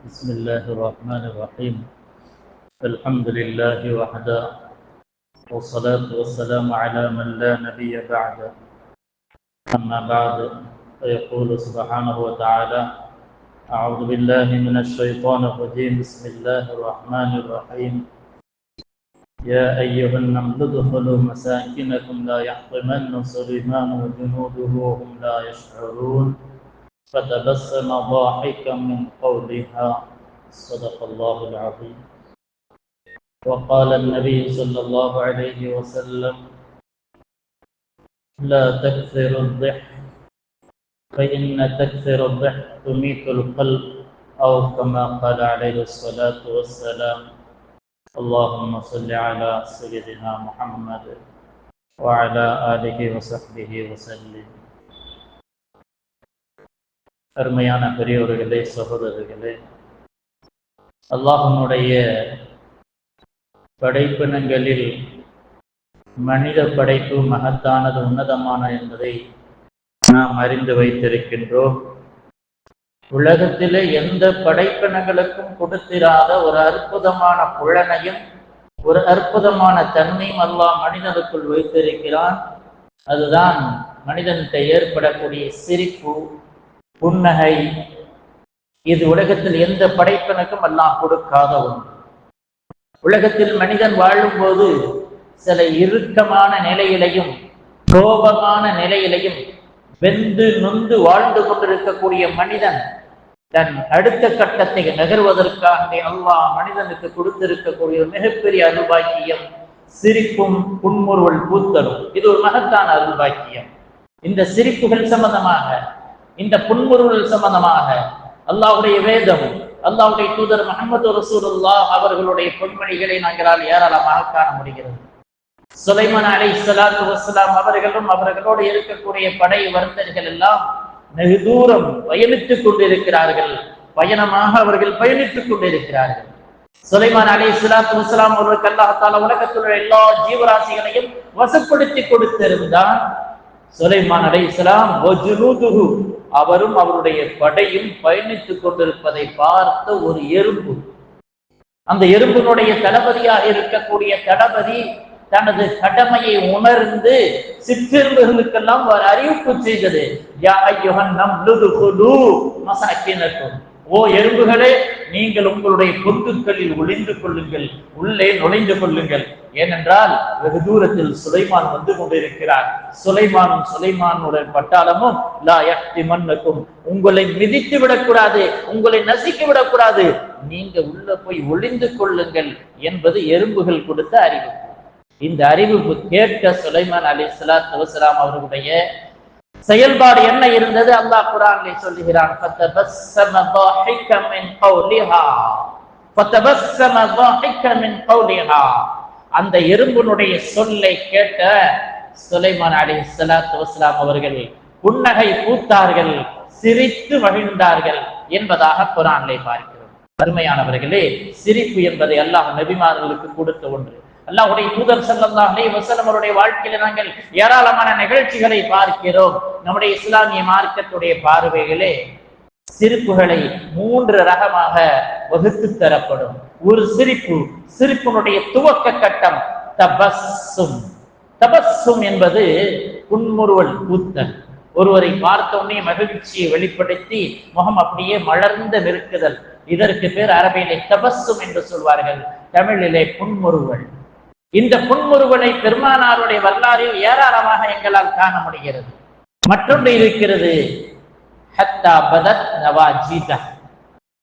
بسم الله الرحمن الرحيم. الحمد لله وحده. والصلاة والسلام على من لا نبي بعده. أما بعد فيقول سبحانه وتعالى أعوذ بالله من الشيطان الرجيم. بسم الله الرحمن الرحيم. يا أيها النمل ادخلوا مساكنكم لا يحطمن سليمان وجنوده وهم لا يشعرون. فتبسم ضاحكا من قولها. صدق الله العظيم. وقال النبي صلى الله عليه وسلم لا تكثر الضحك فإن تكثر الضحك تميت القلب أو كما قال عليه الصلاة والسلام اللهم صل على سيدنا محمد وعلى آله وصحبه وسلم. அருமையான பெரியவர்களே சகோதரர்களே அல்லாஹனுடைய படைப்பினங்களில் மனித படைப்பு மகத்தானது உன்னதமான என்பதை நாம் அறிந்து வைத்திருக்கின்றோம். உலகத்திலே எந்த படைப்பினங்களுக்கும் கொடுத்திராத ஒரு அற்புதமான புலனையும் ஒரு அற்புதமான தன்மையும் அல்லாஹ் மனிதனுக்குள் வைத்திருக்கிறான். அதுதான் மனிதன்கிட்ட ஏற்படக்கூடிய சிரிப்பு புன்னகை. இது உலகத்தில் எந்த படைப்பினுக்கும் எல்லாம் கொடுக்காத ஒன்று. உலகத்தில் மனிதன் வாழும்போது சில இறுக்கமான நிலையிலையும் கோபமான நிலையிலையும் வெந்து நொந்து வாழ்ந்து கொண்டிருக்கக்கூடிய மனிதன் தன் அடுத்த கட்டத்தை நகர்வதற்காக அல்லாஹ் மனிதனுக்கு கொடுத்திருக்கக்கூடிய மிகப்பெரிய அருள்பாக்கியம் சிரிப்பும் புன்முறுவல் பூத்தலும். இது ஒரு மகத்தான அருள்பாக்கியம் இந்த சிரிப்புகள் சம்பந்தமாக இந்த புன்முறுவல் சம்பந்தமாக அல்லாவுடைய வேதம் அல்லாவுடைய தூதர் முகமது ரசூலுல்லா அவர்களுடைய பொன்மணிகளை நாங்களால் ஏராளமாக காண முடிகிறது. சுலைமான் அலை சலாத்து வசலாம் அவர்களும் அவர்களோடு இருக்கக்கூடிய படை வர்த்தர்கள் எல்லாம் வெகு தூரம் பயணித்துக் கொண்டிருக்கிறார்கள். பயணமாக அவர்கள் பயணித்துக் கொண்டிருக்கிறார்கள். சுலைமான் அலை சலாத்து வசலாம் அவர்களுக்கு அல்லாஹால உலகத்தில் எல்லா ஜீவராசிகளையும் வசப்படுத்தி கொடுத்திருந்தான். சுலைமான் அலை இஸ்லாம் அவரும் அவருடைய படையும் பயணித்துக் கொண்டிருப்பதை பார்த்த ஒரு எறும்பு. அந்த எறும்பினுடைய தளபதியாக இருக்கக்கூடிய தளபதி தனது கடமையை உணர்ந்து சிற்றிருந்துகளுக்கெல்லாம் அறிவிப்பு செய்தது. யா ஐயுகன் நம் மசாக்கினக்கும். ஓ எறும்புகளே நீங்கள் உங்களுடைய பொந்துக்களில் ஒளிந்து கொள்ளுங்கள் உள்ளே நுழைந்து கொள்ளுங்கள். ஏனென்றால் வெகு தூரத்தில் சுலைமான் வந்து கொண்டிருக்கிறார். சுலைமானும் சுலைமானுடன் பட்டாளமும் லா யக்தி மண்ணுக்கும் உங்களை மிதித்து விடக்கூடாது உங்களை நசிக்க விடக்கூடாது. நீங்க உள்ள போய் ஒளிந்து கொள்ளுங்கள் என்பது எறும்புகள் கொடுத்த அறிவிப்பு. இந்த அறிவிப்பு கேட்ட சுலைமான் அலி சலாத் அவர்களுடைய செயல்பாடு என்ன இருந்தது? அல்லாஹ் குரானிலே சொல்லுகிறான் அந்த எறும்புனுடைய சொல்லை கேட்ட சுலைமான் அலி சலாத்து வஸ்லாம் அவர்கள் புன்னகை பூத்தார்கள் சிரித்து மகிழ்ந்தார்கள் என்பதாக குரானிலே பார்க்கிறோம். அருமையானவர்களே சிரிப்பு என்பதை அல்லாஹ் நபிமார்களுக்கு கொடுத்த ஒன்று. அல்லாஹுடைய தூதர் சல்லாஹே வசலம் அவருடைய வாழ்க்கையில நாங்கள் ஏராளமான நிகழ்ச்சிகளை பார்க்கிறோம். நம்முடைய இஸ்லாமிய மார்க்கத்துடைய பார்வைகளே சிரிப்புகளை மூன்று ரகமாக வகுத்து தரப்படும். ஒரு சிரிப்பு சிரிப்பினுடைய துவக்க கட்டம் தபஸ்ஸும். தபஸ்ஸும் என்பது புன்முறுவல் கூத்தல் ஒருவரை பார்த்த உடனே மகிழ்ச்சியை வெளிப்படுத்தி முகம் அப்படியே மலர்ந்த நிற்குதல் இதற்கு பேர் அரபியிலே தபஸ்ஸும் என்று சொல்வார்கள். தமிழிலே புன்முறுவல். இந்த புன்முறுவலை பெருமானாருடைய வரலாறில் ஏராளமாக எங்களால் காண முடிகிறது. மற்றொன்று இருக்கிறது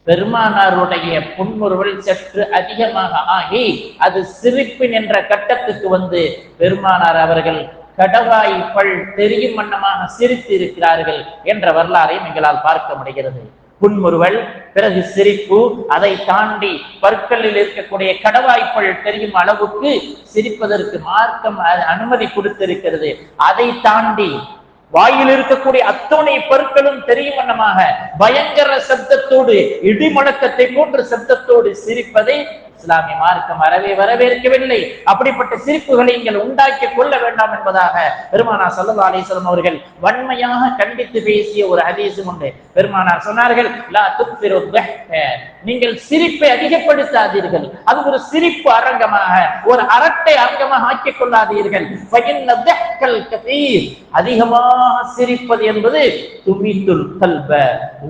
பெருமானாருடைய புன்முறுவல் சற்று அதிகமாக ஆகி அது சிரிப்பின் என்ற கட்டத்துக்கு வந்து பெருமானார் அவர்கள் கடவாய் பல் தெரியும் வண்ணமாக சிரித்து இருக்கிறார்கள் என்ற வரலாறையும் எங்களால் பார்க்க முடிகிறது. புன்முறுவல் பிறகு சிரிப்பு அதை தாண்டி பற்களில் இருக்கக்கூடிய கடவாய்ப்பல் தெரியும் அளவுக்கு சிரிப்பதற்கு மார்க்கம் அனுமதி கொடுத்திருக்கிறது. அதை தாண்டி வாயில் இருக்கக்கூடிய அத்தனை பற்களும் தெரியும் வண்ணமாக பயங்கர சப்தத்தோடு இடிமுழக்கத்தை போன்ற சப்தத்தோடு சிரிப்பதை இஸ்லாமிய மார்க்கம் அறவே வரவேற்கவில்லை. அப்படிப்பட்ட சிரிப்புகளை நீங்கள் உண்டாக்கி கொள்ள வேண்டாம் என்பதாக பெருமானார் சல்லா அலிஸ்லாம் அவர்கள் வன்மையாக கண்டித்து பேசிய ஒரு ஹதீஸும் உண்டு. பெருமானார் சொன்னார்கள் நீங்கள் சிரிப்பை அதிகப்படுத்தாதீர்கள். அது ஒரு சிரிப்பு அரங்கமாக ஒரு அரட்டை அரங்கமாக ஆக்கிக் கொள்ளாதீர்கள். அதிகமாக சிரிப்பது என்பது துமித்துல் கல்வ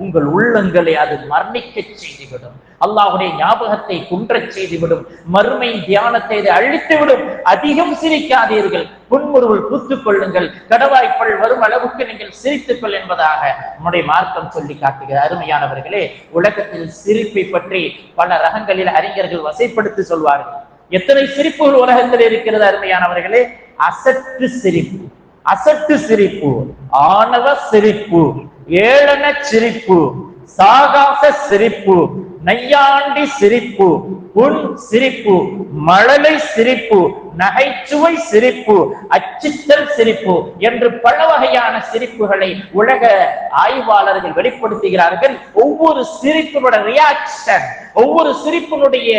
உங்கள் உள்ளங்களை அது மரணிக்க செய்துவிடும். அல்லாஹுடைய ஞாபகத்தை குன்றச் செய்துவிடும் மறுமை தியானத்தை அழித்துவிடும். அதிகம் சிரிக்காதீர்கள். புன்முறுவல் பூத்துக் கொள்ளுங்கள். கடவாய்ப்பல் வரும் அளவுக்கு நீங்கள் சிரித்துக்கொள் என்பதாக நம்முடைய மார்க்கம் சொல்லி காட்டுகிற அருமையானவர்களே உலகத்தில் சிரிப்பை பற்றி பல ரகங்களில் அறிஞர்கள் வசைப்படுத்தி சொல்வார்கள். எத்தனை சிரிப்புகள் உலகத்தில் இருக்கிறது அருமையானவர்களே? அசட்டு சிரிப்பு. அசட்டு சிரிப்பு. ஆணவ சிரிப்பு. ஏளன சிரிப்பு. சாகாச சிரிப்பு நையாண்டி சிரிப்பு புன் சிரிப்பு மழலை சிரிப்பு நகைச்சுவை சிரிப்பு அச்சித்தல் சிரிப்பு என்று பல வகையான சிரிப்புகளை உலக ஆய்வாளர்கள் வெளிப்படுத்துகிறார்கள். ஒவ்வொரு சிரிப்பினோட ரியாக்ஷன் ஒவ்வொரு சிரிப்பினுடைய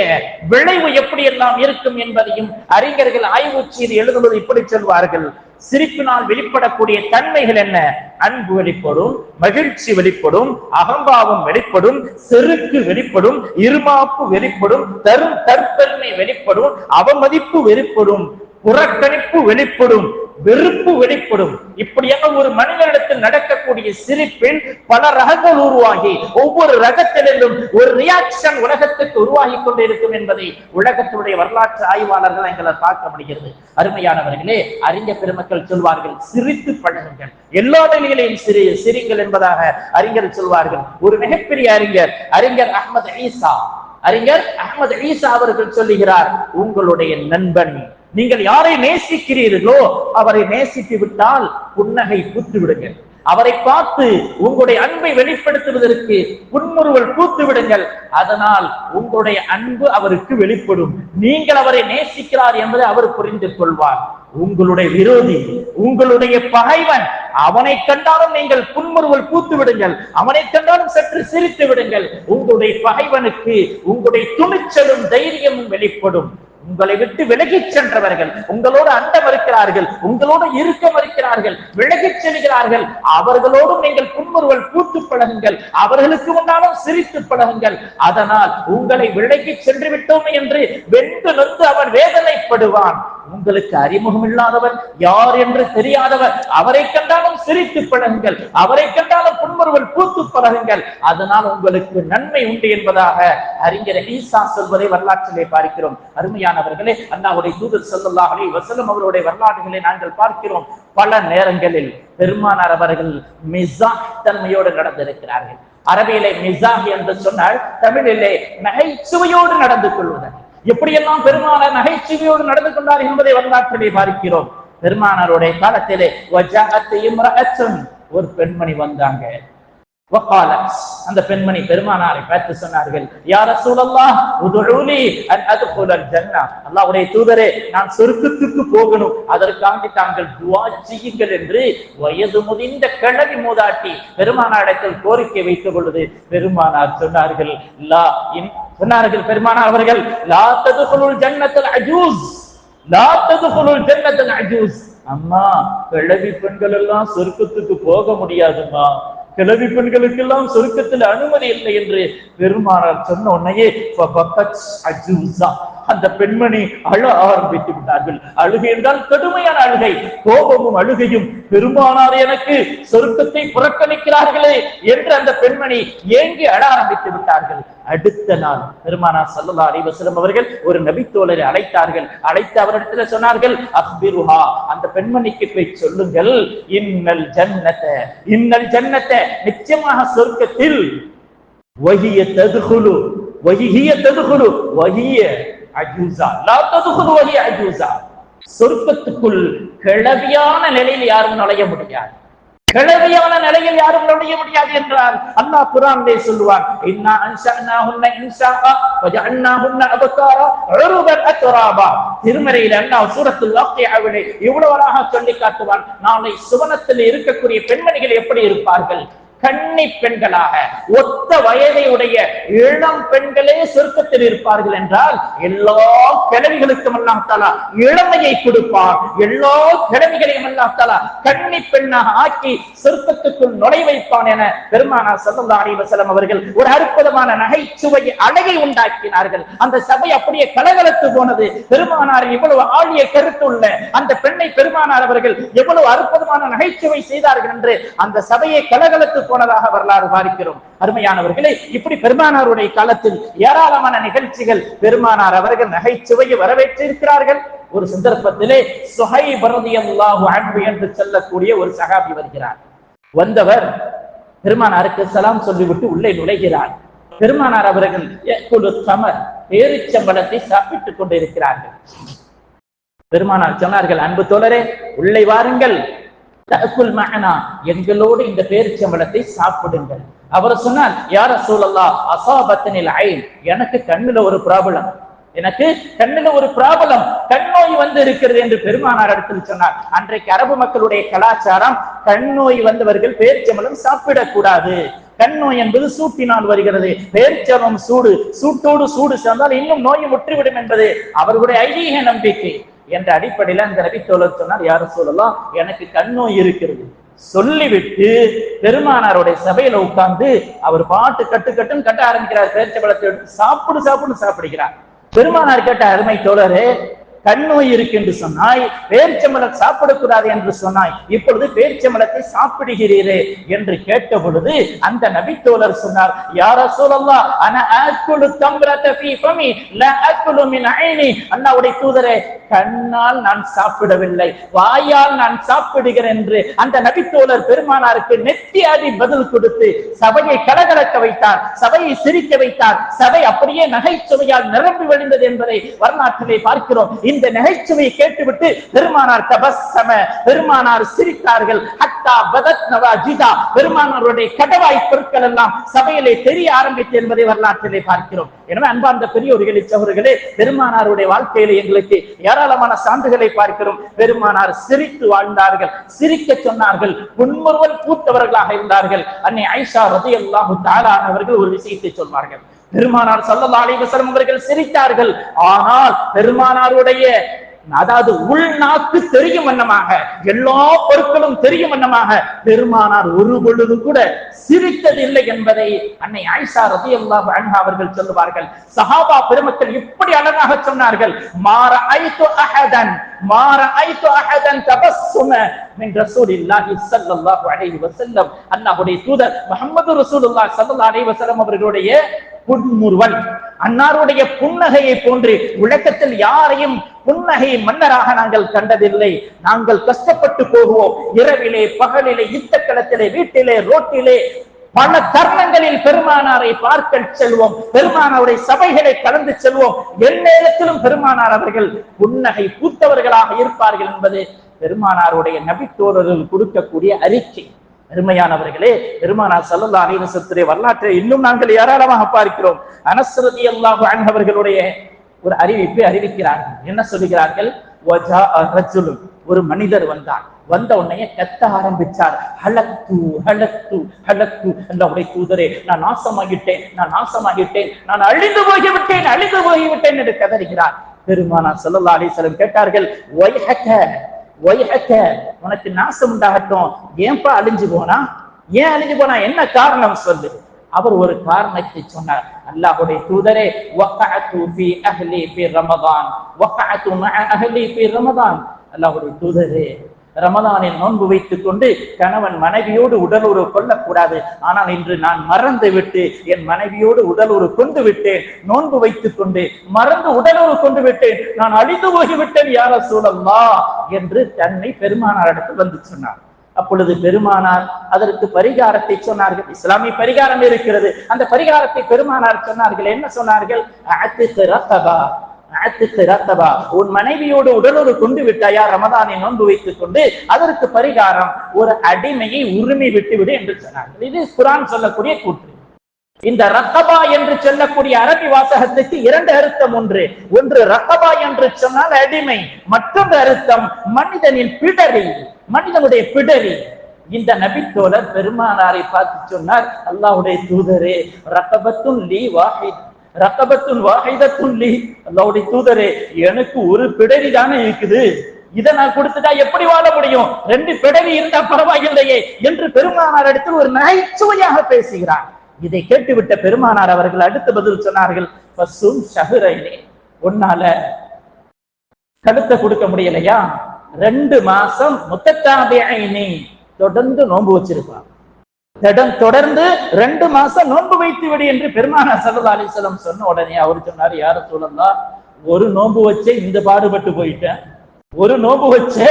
விளைவு எப்படி எல்லாம் இருக்கும் என்பதையும் அறிஞர்கள் ஆய்வு செய்து எழுதுவது இப்படி சொல்வார்கள். சிரிப்பினால் வெளிப்படக்கூடிய தன்மைகள் என்ன? அன்பு வெளிப்படும் மகிழ்ச்சி வெளிப்படும் அகம்பாவம் வெளிப்படும் செருக்கு வெளிப்படும் இருமாப்பு வெளிப்படும் தரும் தற்பெருமை வெளிப்படும் அவமதிப்பு வெளிப்படும். புறக்கணிப்பு வெளிப்படும் வெறுப்பு வெளிப்படும். இப்படியாக ஒரு மனிதனிடத்தில் நடக்கக்கூடிய சிரிப்பில் பல ரகங்கள் உருவாகி ஒவ்வொரு ரகத்திலும் ஒரு ரியாக்ஷன் உலகத்துக்கு உருவாகி கொண்டிருக்கும் என்பதை உலகத்தினுடைய வரலாற்று ஆய்வாளர்கள் எங்களால் பார்க்க முடிகிறது. அருமையானவர்களே அறிஞர் பெருமக்கள் சொல்வார்கள் சிரித்து பழகுங்கள். எல்லா நிலையிலையும் சிரி சிரிங்கள் என்பதாக அறிஞர் சொல்வார்கள். ஒரு மிகப்பெரிய அறிஞர் அறிஞர் அஹ்மத் ஈசா. அறிஞர் அஹ்மத் ஈசா அவர்கள் சொல்லுகிறார் உங்களுடைய நண்பன் நீங்கள் யாரை நேசிக்கிறீர்களோ அவரை நேசித்து விட்டால் புன்னகை பூத்து விடுங்கள் அவரை பார்த்து உங்களுடைய அன்பை வெளிப்படுத்துவதற்கு புன்முறுவல் பூத்து விடுங்கள் அதனால் உங்களுடைய அன்பு அவருக்கு வெளிப்படும். நீங்கள் அவரை நேசிக்கிறார் என்பதை அவர் புரிந்து கொள்வார். உங்களுடைய விரோதி உங்களுடைய பகைவன் அவனை கண்டாலும் நீங்கள் புன்முறுவல் பூத்து விடுங்கள் அவனை கண்டாலும் சற்று சிரித்து விடுங்கள் உங்களுடைய பகைவனுக்கு உங்களுடைய துணிச்சலும் தைரியமும் வெளிப்படும். உங்களை விட்டு விலகிச் சென்றவர்கள் உங்களோடு அண்ட மறுக்கிறார்கள் உங்களோடு இருக்க மறுக்கிறார்கள் விலகிச் செல்கிறார்கள். அவர்களோடும் நீங்கள் புன்முறுவல் பூத்து பழகுங்கள் அவர்களுக்கு முன்னாலும் சிரித்து பழகுங்கள். அதனால் உங்களை விலகிச் சென்று விட்டோம் என்று வென்று நொந்து அவன் வேதனைப்படுவான். உங்களுக்கு அறிமுகம் இல்லாதவர் யார் என்று தெரியாதவர். அவரை கண்டாலும் சிரித்து பழகுங்கள். அவரை கண்டாலும் புன்முறுவல் பூத்து பழகுங்கள். அதனால் உங்களுக்கு நன்மை உண்டு என்பதாக அறிஞர் ஈசா சொல்வதை வரலாற்றிலே பார்க்கிறோம். அருமையானவர்களே அண்ணாவுடைய தூதர் செல்லாகவே வசலம் அவருடைய வரலாறுகளை நாங்கள் பார்க்கிறோம். பல நேரங்களில் பெருமானார் அவர்கள் மிசா தன்மையோடு நடந்திருக்கிறார்கள். அரபியிலே மிசாஹ் என்று சொன்னால் தமிழிலே நகைச்சுவையோடு நடந்து கொள்வதன் எப்படியெல்லாம் பெருமானார் நகைச்சுவையோடு நடந்து கொண்டார் என்பதை வரலாற்றிலே பார்க்கிறோம். பெருமானாருடைய காலத்திலே ஒரு பெண்மணி வந்தாங்க. அந்த பெண்மணி பெருமானாரை பார்த்து சொன்னார்கள் யா ரசூலல்லாஹ் உதுஊலி அன் அத்குலல் ஜன்னah அல்லாஹ்வுடைய தூதரே நான் சொருக்கத்துக்கு போகணும். அதற்காக தாங்கள் துவா செய்யுங்கள் என்று வயது முதிர்ந்த கிழவி மூதாட்டி பெருமானாரிடத்தில் கோரிக்கை வைத்துக் கொள்வது. பெருமானார் சொன்னார்கள் லா இன் சொன்னார்கள் பெருமானார் அவர்கள் லா ததுகுலுல் ஜன்னத்தில் அஜூஸ் லா ததுகுலுல் ஜன்னத்தில் அஜூஸ். அம்மா கிழவி பெண்கள் எல்லாம் சொர்க்கத்துக்கு போக முடியாதுமா கிழவி பெண்களுக்கெல்லாம் சொர்க்கத்தில் அனுமதி இல்லை என்று பெருமானார் சொன்ன உடனேயே அந்த பெண்மணி அழ ஆரம்பித்து விட்டார்கள். அழுகை என்றால் கடுமையான அழுகை கோபமும் அழுகையும். பெருமானார் எனக்கு சொர்க்கத்தை புறக்கணிக்கிறார்களே என்று அந்த பெண்மணி ஏங்கி அழ ஆரம்பித்து விட்டார்கள். அடுத்த நாள் பெருமானார் சல்லா அலிவசலம் அவர்கள் ஒரு நபித்தோழரை அழைத்தார்கள். அழைத்து அவரிடத்துல சொன்னார்கள் அக்பிருஹா அந்த பெண்மணிக்கு போய் சொல்லுங்கள். இன்னல் ஜன்னத்தை இன்னல் ஜன்னத்தை நிச்சயமாக சொர்க்கத்தில் வகிய ததுகுலு வகிய ததுகுலு வகிய அஜூசா லா ததுகுலு வகிய அஜூசா சொர்க்கத்துக்குள் கிளவியான நிலையில் யாரும் நுழைய முடியாது. கிழவியான நிலையில் யாரும் நுழைய முடியாது என்றால் அல்லாஹ் குரானிலே சொல்லுவான் இன்னா அன்ஷஅனாஹுன்ன இன்ஷாஆ வஜஅல்னாஹுன்ன அபகாரா உருபன் அத்ராபா. திருமறையில் அல்லாஹ் சூரத்துல் வாக்கியாவிலே இவ்வளவு அழகாக சொல்லி காட்டுவான் நாளை சுவனத்தில் இருக்கக்கூடிய பெண்மணிகள் எப்படி இருப்பார்கள்? கன்னி பெண்களாக. ஒத்த வயதை உடைய இளம் பெண்களே சொர்க்கத்தில் இருப்பார்கள் என்றால் எல்லா கிழவிகளுக்கும் எல்லாம் இளமையை கொடுப்பார் எல்லா கிழவிகளையும் எல்லாம் தலா கன்னி பெண்ணாக ஆக்கி சொர்க்கத்துக்குள் நுழை வைப்பான் என பெருமானார் சல்லா அலி அவர்கள் ஒரு அற்புதமான நகைச்சுவை அழகை உண்டாக்கினார்கள். அந்த சபை அப்படியே கலகலத்து போனது. பெருமானார் இவ்வளவு ஆழிய கருத்துள்ள அந்த பெண்ணை பெருமானார் அவர்கள் எவ்வளவு அற்புதமான நகைச்சுவை செய்தார்கள் என்று அந்த சபையை கலகலத்து போனதாக வரலாறு பார்க்கிறோம் அருமையானவர்களே இப்படி பெருமானாருடைய காலத்தில் ஏராளமான நிகழ்ச்சிகள் பெருமானார் அவர்கள் நகைச்சுவையை வரவேற்றிருக்கிறார்கள். ஒரு சந்தர்ப்பத்திலே சுஹை பரதியல்லாஹு அன்பு என்று சொல்லக்கூடிய ஒரு சகாபி வருகிறார். வந்தவர் பெருமானாருக்கு சலாம் சொல்லிவிட்டு உள்ளே நுழைகிறார். பெருமானார் அவர்கள் சமர் பேரிச்சம்பளத்தை சாப்பிட்டுக் கொண்டிருக்கிறார்கள். பெருமானார் சொன்னார்கள் அன்பு தோழரே உள்ளே வாருங்கள் தகுல் மகனா எங்களோடு இந்த பேரிச்சம்பளத்தை சாப்பிடுங்கள். அவர் சொன்னார் யார சூழல்லா அசாபத்தனில் ஐன் எனக்கு கண்ணுல ஒரு ப்ராப்ளம். எனக்கு கண்ணுல ஒரு ப்ராப்ளம் கண் நோய் வந்து இருக்கிறது என்று பெருமானார் இடத்தில் சொன்னார். அன்றைக்கு அரபு மக்களுடைய கலாச்சாரம் கண் நோய் வந்தவர்கள் பேரிச்சம்பளம் சாப்பிடக்கூடாது. கண் நோய் என்பது சூட்டினால் வருகிறது. பேரிச்சம்பளம் சூடு சூட்டோடு சூடு சேர்ந்தால் இன்னும் நோயை முற்றிவிடும் என்பது அவர்களுடைய ஐதீக நம்பிக்கை. என்ற அடிப்படையில அந்த ரவி சொல்ல சொன்னார் யாரும் சொல்லலாம் எனக்கு கண்ணோய் இருக்கிறது. சொல்லிவிட்டு பெருமானாருடைய சபையில உட்கார்ந்து அவர் பாட்டு கட்டு கட்டுன்னு கட்ட ஆரம்பிக்கிறார் பேரிச்சம்பளத்தை எடுத்து சாப்பிடு சாப்பிடுன்னு சாப்பிடுகிறார். பெருமானார் கேட்ட அருமை தோழரே கண் நோய் இருக்கு என்று சொன்னாய் பேரிச்சம்பளம் சாப்பிடக்கூடாது என்று சொன்னாய் இப்பொழுது பேரிச்சம்பளத்தை சாப்பிடுகிறீரே என்று கேட்ட பொழுது அந்த நபித்தோழர் சொன்னார் யார சொல்லலாம் அன ஆக்குலு தம்ரத அண்ணாவுடைய தூதரே கண்ணால் நான் சாப்பிடவில்லை வாயால் நான் சாப்பிடுகிறேன் என்று. அந்த நபித்தோழர் பெருமானாருக்கு நெத்தியாடி பதில் கொடுத்து சபையை கலகலக்க வைத்தார் சபையை சிரிக்க வைத்தார் சபை அப்படியே நகைச்சுவையால் நிரம்பி வழிந்தது என்பதை வரலாற்றிலே பார்க்கிறோம். இந்த நகைச்சுவையை கேட்டுவிட்டு பெருமானார் தபசம பெருமானார் சிரித்தார்கள். ஹத்தா பதத் நவாஜிதா பெருமானாருடைய கடவாய் பொருட்கள் எல்லாம் சபையிலே தெரிய ஆரம்பித்து என்பதை வரலாற்றிலே பார்க்கிறோம். எனவே அன்பார்ந்த பெரியோர்களே சவர்களே பெருமானாருடைய வாழ்க்கையில எங்களுக்கு ஏராளமான சான்றுகளை பார்க்கிறோம். பெருமானார் சிரித்து வாழ்ந்தார்கள். சிரிக்க சொன்னார்கள். புன்முறுவல் பூத்தவர்களாக இருந்தார்கள். அன்னை ஐஷா ரதி அல்லாஹு தாரானவர்கள் ஒரு விஷயத்தை சொல்வார்கள். பெருமானார் சல்லல்லா அலைஹி அவர்கள் சிரித்தார்கள். ஆனால் பெருமானாருடைய அதாவது உள்நாக்கு தெரியும் வண்ணமாக எல்லா பொருட்களும் தெரியும் வண்ணமாக பெருமானார் ஒரு பொழுது கூட சிரித்ததில்லை என்பதை அன்னை ஆயிஷா ரதி அல்லாஹ் அவர்கள் சொல்லுவார்கள். சஹாபா பெருமக்கள் இப்படி அழகாக சொன்னார்கள் மாற ஐத்து அஹதன் மாற ஐத்து அஹதன் தபஸ்ஸும மின் ரசூலில்லாஹி ஸல்லல்லாஹு அலைஹி வஸல்லம். அல்லாஹ்வுடைய தூதர் முஹம்மது ரசூலுல்லாஹ் ஸல்லல்லாஹு அலைஹி வஸல்லம் அவர்களுடைய புன்முறுவல் அன்னாருடைய புன்னகையை போன்று உலகத்தில் யாரையும் புன்னகை மன்னராக நாங்கள் கண்டதில்லை. நாங்கள் கஷ்டப்பட்டு போகுவோம். இரவிலே பகலிலே யுத்தக்களத்திலே வீட்டிலே ரோட்டிலே பல தருணங்களில் பெருமானாரை பார்க்க செல்வோம். பெருமானாருடைய சபைகளை கலந்து செல்வோம். எந்நேரத்திலும் பெருமானார் அவர்கள் புன்னகை பூத்தவர்களாக இருப்பார்கள் என்பது பெருமானாருடைய நபித்தோழர்கள் கொடுக்கக்கூடிய அறிக்கை. பெருமையானவர்களே பெருமானார் சல்லல்லா அலிவசத்துடைய வரலாற்றை இன்னும் நாங்கள் ஏராளமாக பார்க்கிறோம். அனஸ்ரதி அல்லாஹு அவர்களுடைய ஒரு அறிவிப்பை அறிவிக்கிறார்கள். என்ன சொல்லுகிறார்கள் ஒரு மனிதர் வந்தார் வந்த உடனே கத்த ஆரம்பிச்சார். ஹலத்து ஹலத்து ஹலத்து அவருடைய தூதரே நான் நாசமாகிட்டேன் நான் நாசமாகிட்டேன் நான் அழிந்து போய்விட்டேன் அழிந்து போய்விட்டேன் என்று கதறுகிறார். பெருமானா சொல்லல்லா அலிசலம் கேட்டார்கள் ஒய்ஹக்க ஒய்ஹக்க உனக்கு நாசம் உண்டாகட்டும். ஏன்பா அழிஞ்சு போனா? ஏன் அழிஞ்சு போனா? என்ன காரணம் சொல்லு? அவர் ஒரு காரணத்தை சொன்னார். அல்லாஹுடைய தூதரே வகஅது ஃபீ அஹ்லி ஃபீ ரமதான். வகஅது மஅ அஹ்லி ஃபீ ரமதான். அல்லாஹுடைய தூதரே ரமதானில் நோன்பு வைத்துக் கொண்டு கணவன் மனைவியோடு உடல் உறவு கொள்ளக்கூடாது. ஆனால் இன்று நான் மறந்து விட்டு என் மனைவியோடு உடல் உறவு கொண்டு விட்டேன் நோன்பு வைத்துக் கொண்டு மறந்து உடல் உறவு கொண்டு விட்டேன் நான் அழிந்து போகிவிட்டேன் யார சூழல்லா என்று தன்னை பெருமானாரிடத்தில் வந்து சொன்னார். அப்பொழுது பெருமானார் அதற்கு பரிகாரத்தை சொன்னார்கள். இஸ்லாமிய பரிகாரம் இருக்கிறது. அந்த பரிகாரத்தை பெருமானார் சொன்னார்கள். என்ன சொன்னார்கள்? உன் மனைவியோடு உடலொரு கொண்டு விட்டாயா? ரமதானை நோன்பு வைத்துக் கொண்டு அதற்கு பரிகாரம் ஒரு அடிமையை உரிமை விட்டுவிடு என்று சொன்னார்கள். இது குரான் சொல்லக்கூடிய கூற்று. இந்த ரத்தபா என்று சொல்லக்கூடிய அரபி வாசகத்துக்கு இரண்டு அர்த்தம் ஒன்று. ஒன்று ரத்தபா என்று சொன்னால் அடிமை மற்றொரு அர்த்தம் மனிதனின் பிடரி மனிதனுடைய பிடரி. இந்த நபித்தோழர் பெருமானாரை பார்த்து சொன்னார் அல்லாவுடைய தூதரே ரகபத்துன் லீ வாஹித் ரகபத்துன் வாஹிதத்தும் லீ. அல்லாவுடைய தூதரே எனக்கு ஒரு பிடரி தானே இருக்குது. இதை நான் கொடுத்துட்டா எப்படி வாழ முடியும்? ரெண்டு பிடரி இருந்தா பரவாயில்லையே என்று பெருமானார் இடத்தில் ஒரு நகைச்சுவையாக பேசுகிறான் இதை கேட்டுவிட்ட பெருமானார் அவர்கள் அடுத்து பதில் சொன்னார்கள் பசும் ஷஹுரைனே உன்னால கழுத்தை கொடுக்க முடியலையா? ரெண்டு மாசம் முத்தத்தாபியைனி தொடர்ந்து நோன்பு வச்சிருப்பான். தொடர்ந்து ரெண்டு மாசம் நோன்பு வைத்து விடு என்று பெருமானார் சல்லா அலிசலம் சொன்ன உடனே அவர் சொன்னார் யார சொல்லலாம் ஒரு நோன்பு வச்சே இந்த பாடுபட்டு போயிட்டேன். ஒரு நோன்பு வச்சே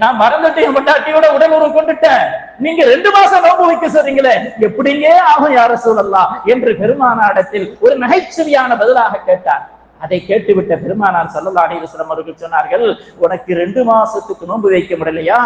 நான் மறந்துட்டேன் பொண்டாட்டியோட உடல் உறவு கொண்டுட்டேன். நீங்க ரெண்டு மாசம் நோம்பு வைக்க சொல்றீங்களே எப்படிங்க ஆகும் யார சொல்லலாம் என்று பெருமானாடத்தில் ஒரு நகைச்சுவையான பதிலாக கேட்டார். அதை கேட்டுவிட்ட பெருமானார் சல்லல்லா அலைஹி அவர்கள் சொன்னார்கள் உனக்கு ரெண்டு மாசத்துக்கு நோன்பு வைக்க முடியலையா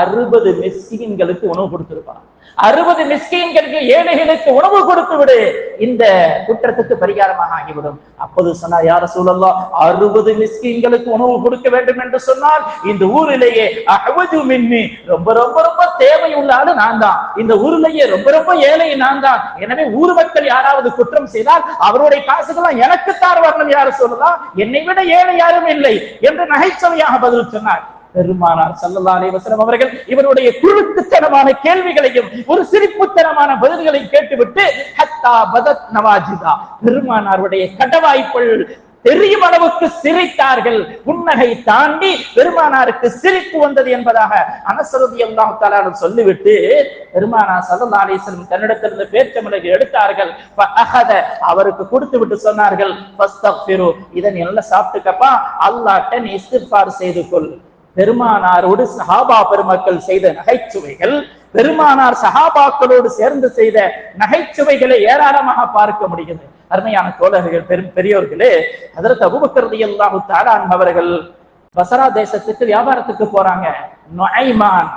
அறுபது மிஸ்கீன்களுக்கு உணவு கொடுத்திருப்பான். அறுபது மிஸ்கீன்களுக்கு ஏழைகளுக்கு உணவு கொடுத்து விடு. இந்த குற்றத்துக்கு பரிகாரமாக ஆகிவிடும். அப்போது சொன்னார் யார சூழல்லாம் அறுபது மிஸ்கீன்களுக்கு உணவு கொடுக்க வேண்டும் என்று சொன்னால் இந்த ஊரிலேயே அஹ்வது மின்னி. ரொம்ப ரொம்ப ரொம்ப தேவை ஆளு நான் தான். இந்த ஊரிலேயே ரொம்ப ரொம்ப ஏழை நான் தான். எனவே ஊர் மக்கள் யாராவது குற்றம் செய்தால் அவருடைய காசுகள்லாம் எனக்கு தார் வரணும் யாரு சொல்லலாம் என்னை விட ஏழை யாரும் இல்லை என்று நகைச்சுவையாக பதில் சொன்னார். பெருமானார் சல்லல்லா அலைஹி அவர்கள் இவருடைய குழுக்குத்தனமான கேள்விகளையும் ஒரு சிரிப்புத்தனமான பதில்களை கேட்டுவிட்டு ஹத்தா பதத் நவாஜிதா பெருமானாருடைய கடவாய்ப்புள் தெரியும் அளவுக்கு சிரித்தார்கள். புன்னகை தாண்டி பெருமானாருக்கு சிரிப்பு வந்தது என்பதாக அனசரதி அல்லாஹ் சொல்லிவிட்டு பெருமானார் சல்லல்லா அலிஸ்லம் தன்னிடத்திலிருந்து பேச்சமிழகு எடுத்தார்கள். அவருக்கு கொடுத்து விட்டு சொன்னார்கள் ஃபஸ்தக்ஃபிரு, இதை நீ நல்லா சாப்பிட்டுக்கப்பா அல்லாட்ட நீ இஸ்திஃபார் செய்து கொள். பெருமானாரோடு சஹாபா பெருமக்கள் செய்த நகைச்சுவைகள் பெருமானார் சஹாபாக்களோடு சேர்ந்து செய்த நகைச்சுவைகளை ஏராளமாக பார்க்க முடிகிறது. அருமையான தோழர்கள் பெரும் பெரியோர்களே அதற்கு அபுபக்கரதி அல்லாஹு தாலான் அவர்கள் பசரா தேசத்துக்கு வியாபாரத்துக்கு போறாங்க. நொய்மான்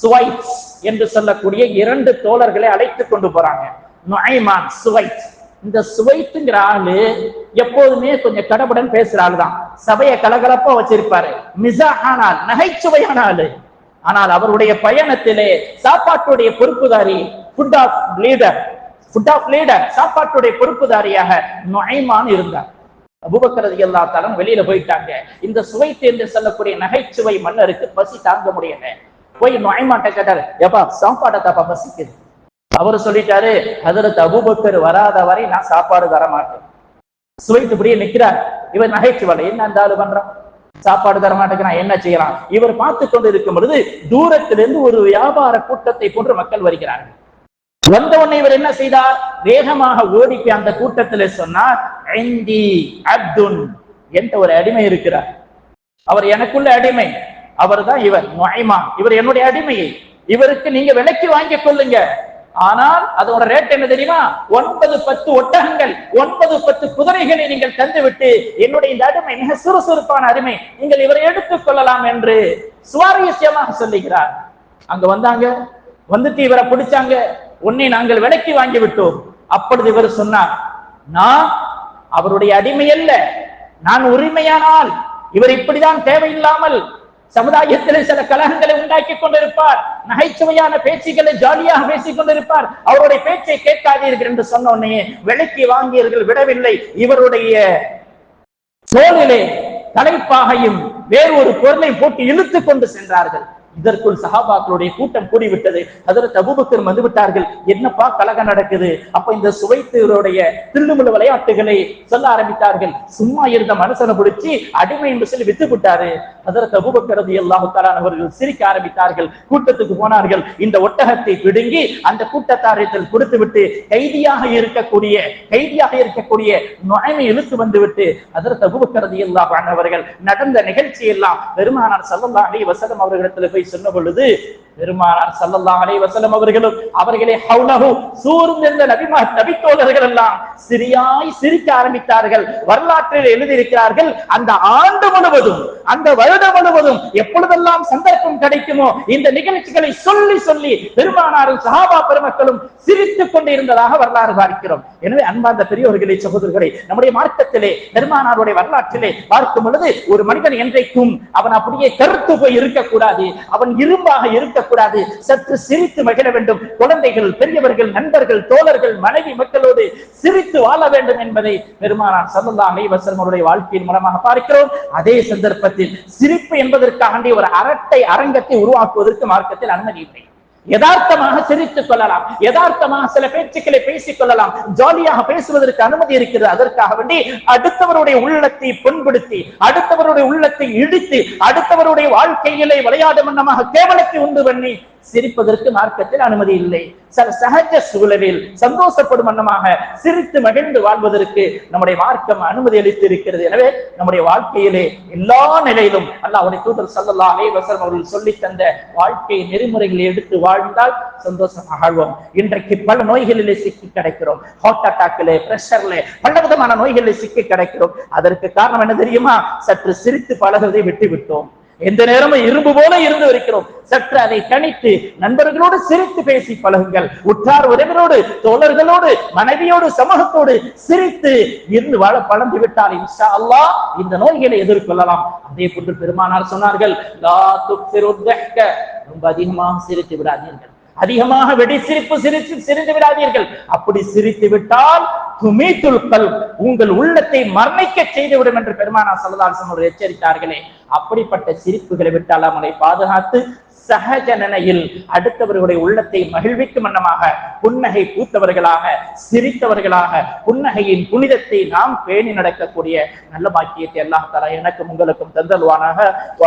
சுவைட்ஸ் என்று சொல்லக்கூடிய இரண்டு தோழர்களை அழைத்து கொண்டு போறாங்க. நொய்மான் சுவைத். இந்த சுவைத்துங்கிற ஆளு எப்போதுமே கொஞ்சம் கடவுடன் பேசுற ஆளு தான் சபையை கலகலப்பா வச்சிருப்பாரு. மிசாஹான ஆள் நகைச்சுவையான ஆளு. ஆனால் அவருடைய பயணத்திலே சாப்பாட்டுடைய பொறுப்புதாரி food of leader food of leader சாப்பாட்டுடைய பொறுப்புதாரியாக நுழைமான் இருந்தார். அபுபக்கரது எல்லா தலம் வெளியில போயிட்டாங்க. இந்த சுவைத்து என்று சொல்லக்கூடிய நகைச்சுவை மன்னருக்கு பசி தாங்க முடியல. போய் நுழைமாட்ட கேட்டாரு எப்பா சாப்பாடை தாப்பா பசிக்குது? அவரு சொல்லிட்டாரு அதற்கு அபூபக்கர் வராத வரை நான் சாப்பாடு தர மாட்டேன் சுவைத்து இப்படியே நிக்கிறார். இவர் நகைச்சுவலை என்ன அந்த ஆளு பண்றான்? சாப்பாடு தர மாட்டேங்கிறான் என்ன செய்யறான் இவர் பார்த்து கொண்டு இருக்கும் பொழுது தூரத்திலிருந்து ஒரு வியாபார கூட்டத்தை போன்று மக்கள் வருகிறார்கள். வந்த உடனே இவர் என்ன செய்தார்? வேகமாக ஓடி போய் அந்த கூட்டத்தில் சொன்னார் ஐந்தி அப்துன் என்ற ஒரு அடிமை இருக்கிறார். அவர் எனக்குள்ள அடிமை. அவர் தான் இவர். நொய்மா. இவர் என்னுடைய அடிமையை. இவருக்கு நீங்க விலைக்கு வாங்கிக் கொள்ளுங்க. ஆனால் அதோட ரேட் என்ன தெரியுமா? ஒன்பது பத்து ஒட்டகங்கள் ஒன்பது பத்து குதிரைகளை நீங்கள் தந்துவிட்டு என்னுடைய இந்த அடிமை மிக சுறுசுறுப்பான அருமை நீங்கள் இவரை எடுத்துக் கொள்ளலாம் என்று சுவாரஸ்யமாக சொல்லுகிறார். அங்க வந்தாங்க வந்துட்டு இவரை பிடிச்சாங்க உன்னை நாங்கள் விலைக்கு வாங்கி விட்டோம். அப்பொழுது இவர் சொன்னார் நான் அவருடைய அடிமை அல்ல நான் உரிமையானால் இவர் இப்படிதான் தேவையில்லாமல் சமுதாயத்திலே சில கலகங்களை உண்டாக்கி கொண்டிருப்பார். நகைச்சுவையான பேச்சுகளை ஜாலியாக பேசிக் கொண்டிருப்பார். அவருடைய பேச்சை கேட்காதீர்கள் என்று சொன்ன உடனே விலைக்கு வாங்கியவர்கள் விடவில்லை. இவருடைய சோழிலே தலைப்பாகையும் வேறு ஒரு பொருளை போட்டு இழுத்து கொண்டு சென்றார்கள். இதற்குள் சஹாபாக்களுடைய கூட்டம் கூடிவிட்டது. அதற்கு அபூபக்கர் வந்து விட்டார்கள். என்னப்பா கலகம் நடக்குது? அப்ப இந்த சுவைத்தவருடைய தில்லுமுள்ள விளையாட்டுகளை சொல்ல ஆரம்பித்தார்கள். சும்மா இருந்த மனசனை பிடிச்சி அடிமை என்று சொல்லி வித்து விட்டாரு அதற்கு அபூபக்கரது அல்லாஹு அவர்கள் சிரிக்க ஆரம்பித்தார்கள். கூட்டத்துக்கு போனார்கள். இந்த ஒட்டகத்தை பிடுங்கி அந்த கூட்டத்தாரத்தில் கொடுத்து விட்டு கைதியாக இருக்கக்கூடிய கைதியாக இருக்கக்கூடிய நுழைமை இழுத்து வந்துவிட்டு அதற்கு அபுபக்கரது அல்லாஹ் அவர்கள் நடந்த நிகழ்ச்சி எல்லாம் பெருமானார் சல்லல்லா அலி வசலம் அவர்களிடத்தில் போய் சொன்ன பொழுது பெருமானார் சல்லல்லா அலி வசலம் அவர்களும் அவர்களே ஹவுலஹு சூர்ந்திருந்த நபிமா நபித்தோழர்கள் எல்லாம் சிரியாய் சிரிக்க ஆரம்பித்தார்கள். வரலாற்றில் எழுதியிருக்கிறார்கள். அந்த ஆண்டு முழுவதும் அந்த வருடம் வருடம் முழுவதும் எப்பொழுதெல்லாம் சந்தர்ப்பம் கிடைக்குமோ இந்த நிகழ்ச்சிகளை சொல்லி சொல்லி பெருமானாரும் சஹாபா பெருமக்களும் சிரித்துக் கொண்டு இருந்ததாக வரலாறு பார்க்கிறோம் எனவே அன்பார்ந்த பெரியோர்களே சகோதரர்களே நம்முடைய மார்க்கத்திலே பெருமானாருடைய வரலாற்றிலே பார்க்கும் பொழுது ஒரு மனிதன் என்றைக்கும் அவன் அப்படியே கருத்து போய் இருக்கக்கூடாது அவன் இரும்பாக இருக்கக்கூடாது சற்று சிரித்து மகிழ வேண்டும். குழந்தைகள் பெரியவர்கள் நண்பர்கள் தோழர்கள் மனைவி மக்களோடு சிரித்து வாழ வேண்டும் என்பதை பெருமானார் சல்லல்லா அலைவசம் வாழ்க்கையின் மூலமாக பார்க்கிறோம். அதே சந்தர்ப்பத்தில் சிரிப்பு என்பதற்காக ஒரு அரட்டை அரங்கத்தை உருவாக்குவதற்கு மார்க்கத்தில் அனுமதி இல்லை. யதார்த்தமாக சிரித்துக் கொள்ளலாம். யதார்த்தமாக சில பேச்சுக்களை பேசிக் கொள்ளலாம். ஜாலியாக பேசுவதற்கு அனுமதி இருக்கிறது. அதற்காக வேண்டி அடுத்தவருடைய உள்ளத்தை புண்படுத்தி அடுத்தவருடைய உள்ளத்தை இடித்து அடுத்தவருடைய வாழ்க்கையிலே விளையாடும் வண்ணமாக கேவலத்தை உண்டு பண்ணி சிரிப்பதற்கு மார்க்கத்தில் அனுமதி இல்லை. சில சகஜ சூழலில் சந்தோஷப்படும் வண்ணமாக சிரித்து மகிழ்ந்து வாழ்வதற்கு நம்முடைய மார்க்கம் அனுமதி அளித்து இருக்கிறது எனவே நம்முடைய வாழ்க்கையிலே எல்லா நிலையிலும் அல்லாஹ்வுடைய தூதர் சல்லல்லா அலைஹி வஸல்லம் அவர்கள் சொல்லி தந்த வாழ்க்கை நெறிமுறைகளை எடுத்து வாழ்ந்தால் சந்தோஷமாக ஆழ்வோம். இன்றைக்கு பல நோய்களிலே சிக்கி கிடைக்கிறோம். ஹார்ட் அட்டாக்ல பிரஷர்ல பல விதமான நோய்களிலே சிக்கி கிடைக்கிறோம். அதற்கு காரணம் என்ன தெரியுமா? சற்று சிரித்து பழகுவதை விட்டு விட்டோம் எந்த நேரமும் இரும்பு போல இருந்து வருகிறோம் சற்று அதை தனித்து நண்பர்களோடு சிரித்து பேசி பழகுங்கள். உற்றார் உறவினோடு தோழர்களோடு மனைவியோடு சமூகத்தோடு சிரித்து இருந்து வாழ பழந்து விட்டால் இன்ஷா அல்லாஹ் இந்த நோய்களை எதிர்கொள்ளலாம். அதே போன்று பெருமானார் சொன்னார்கள் ரொம்ப அதிகமாக சிரித்து விடாதீர்கள். அதிகமாக வெடி சிரிப்பு சிரித்து சிரிந்து விடாதீர்கள். அப்படி சிரித்து விட்டால் துமீத்துல் கல் உங்கள் உள்ளத்தை மரணிக்க செய்துவிடும் என்று பெருமானா சல்லதாசன் அவர்கள் எச்சரித்தார்களே. அப்படிப்பட்ட சிரிப்புகளை விட்டால் அவனை பாதுகாத்து சகஜ நிலையில் அடுத்தவர்களுடைய உள்ளத்தை மகிழ்விக்கும் வண்ணமாக புன்னகை பூத்தவர்களாக சிரித்தவர்களாக புன்னகையின் புனிதத்தை நாம் பேணி நடக்கக்கூடிய நல்ல பாக்கியத்தை அல்லாஹ் தலா எனக்கும் உங்களுக்கும் தந்தல்வானாக வ